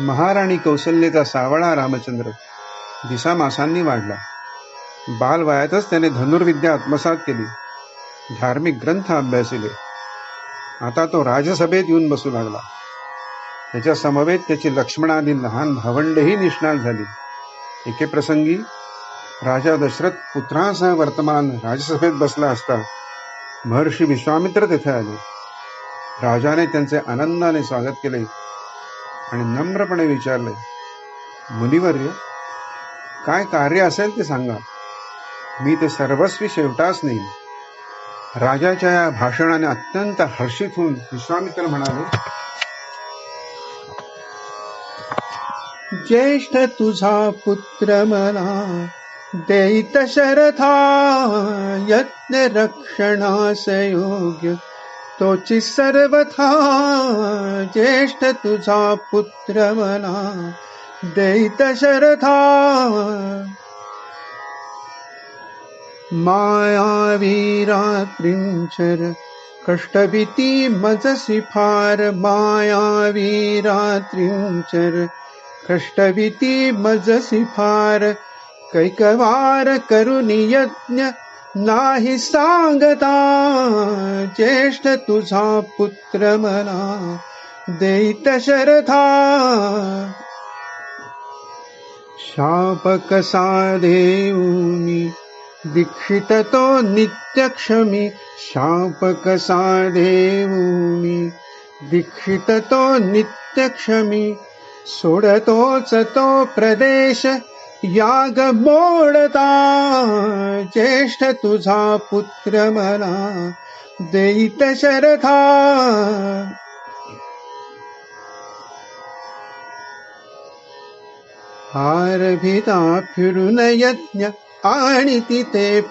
महाराणी कौसल्येचा सावळा रामचंद्र दिसा मासांनी वाढला. बालवयातच त्याने धनुर्विद्या आत्मसात केली. धार्मिक ग्रंथ अभ्यासिले. आता तो राजसभेत येऊन बसू लागला. त्याच्या समवेत त्याची लक्ष्मणादी लहान भावंडही निष्णात झाली. एके प्रसंगी राजा दशरथ पुत्रासह वर्तमान राजसभेत बसला असता महर्षी विश्वामित्र तेथे आले. राजाने त्यांचे आनंदाने स्वागत केले. आणि नम्रपणे विचारले मुनिवर्य काय कार्य असेल ते सांगा. मी ते सर्वस्वी शेवटाच नेईन. राजाच्या या भाषणाने अत्यंत हर्षित होऊन विश्वामित्र म्हणाले ज्येष्ठ तुझा पुत्र मला देत शरथा यत्न रक्षणास योग्य तोची सर्वथा ज्येष्ठ तुझा पुत्र मला देत शरथा। मायावीरात्रिंचर कष्टभीती मजसी फार मायावीरात्रिंचर कष्टभीती मजसी फार कैकवार करुणी यज्ञ नाही सांगता, ज्येष्ठ तुझा पुत्र मला देत शरथा। शाप कसा देऊनी दीक्षित तो नित्यक्षमी। शाप कसा देऊनी दीक्षित तो नित्यक्षमी। सोडतोच तो प्रदेश याग मोडता ज्येष्ठ तुझा पुत्र मला देईत शरथा। हार भिता फिरून यज्ञ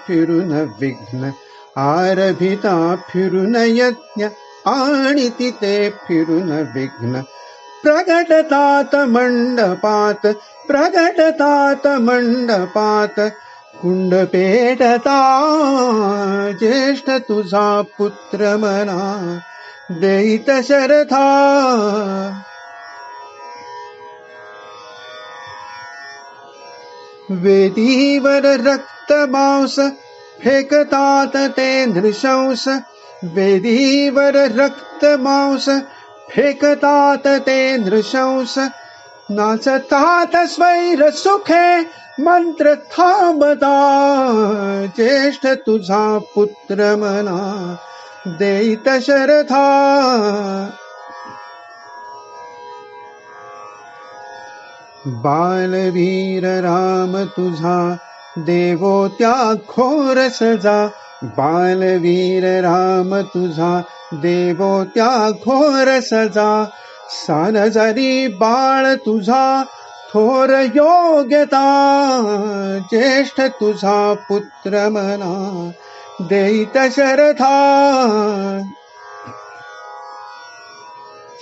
फिरून विघ्न हार भिता फिरून विघ्न प्रगटतात मंडपात प्रगटतात मंडपात कुंड पेटता ज्येष्ठ तुझा पुत्र मना देईत शरथा वेदीवर रक्त मांस फेकतात ते नृशंस वेदीवर रक्त मांस फेकतात ते नृशंस नाचतात स्वैर सुखे मंत्र थांबता ज्येष्ठ तुझा पुत्र मना, देईत शरथा बालवीर राम तुझा, देवो त्या खोर सजा बालवीर राम तुझा, देवो त्या घोर सजा सान जरी बाळ तुझा थोर योग्यता, ज्येष्ठ तुझा पुत्र मना, देईत शरथा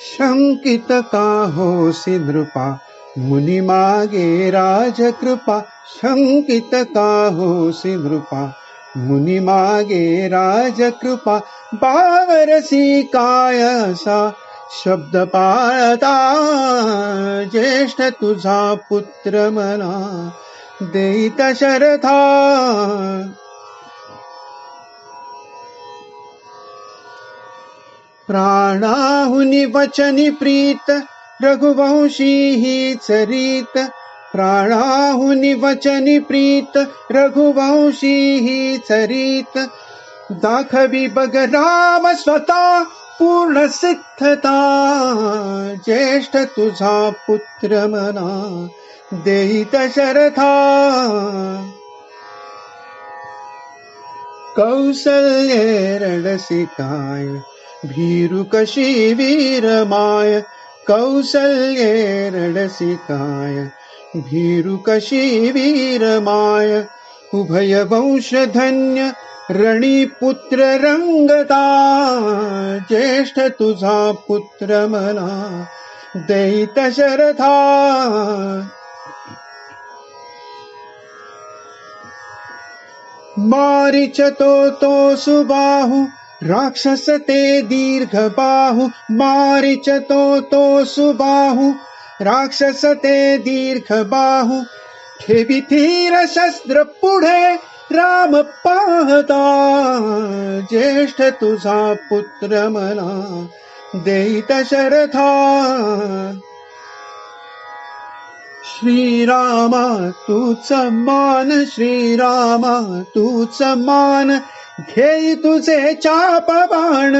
शंकित का होसी नृपा, मुनी मागे राजकृपा शंकित का होसी नृपा, मुनी मागे राजकृपा बावरसी काय असा शब्द पाळता ज्येष्ठ तुझा पुत्र मना देईत शरथा. प्राणाहुनी वचनी प्रीत रघुवंशी ही चरित. प्राणाहुनी वचनी प्रीत रघुवंशी ही चरित. दाखवी बग राम स्वतः पूर्णसिद्धता ज्येष्ठ तुझा पुत्र मना देहित शरथा कौसल्ये रसिकाय भीरुकशी वीरमाय कौसल्ये रसिकाय भीरुकशी वीरमाय उभय धन्य वीर माय उभय वंश धन्य रणी पुत्र रंगता ज्येष्ठ तुझा पुत्र मना दैत शरथा मारिच तो सुबाहु राक्षस ते दीर्घ बाहु मारिच तो सुबाहु राक्षस ते दीर्घ बाहू ठेवी थीर शस्त्र पुढे राम पाहता, ज्येष्ठ तुझा पुत्र मला देईत शरथा. श्रीरामा, तूच मान, श्रीरामा, तूच मान, घेई तुझे चाप बाण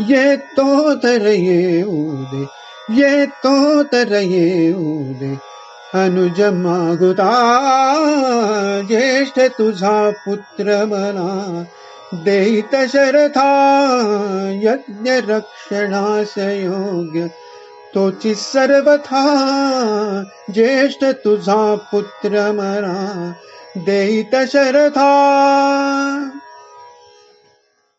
येतो तर येऊ दे, येतो तर येऊ दे. अनुज मागुता ज्येष्ठ तुझा पुत्र मला देईत शरथा, यज्ञ रक्षणास योग्य तोची सर्वथा, ज्येष्ठ तुझा पुत्र मला देईत शरथा.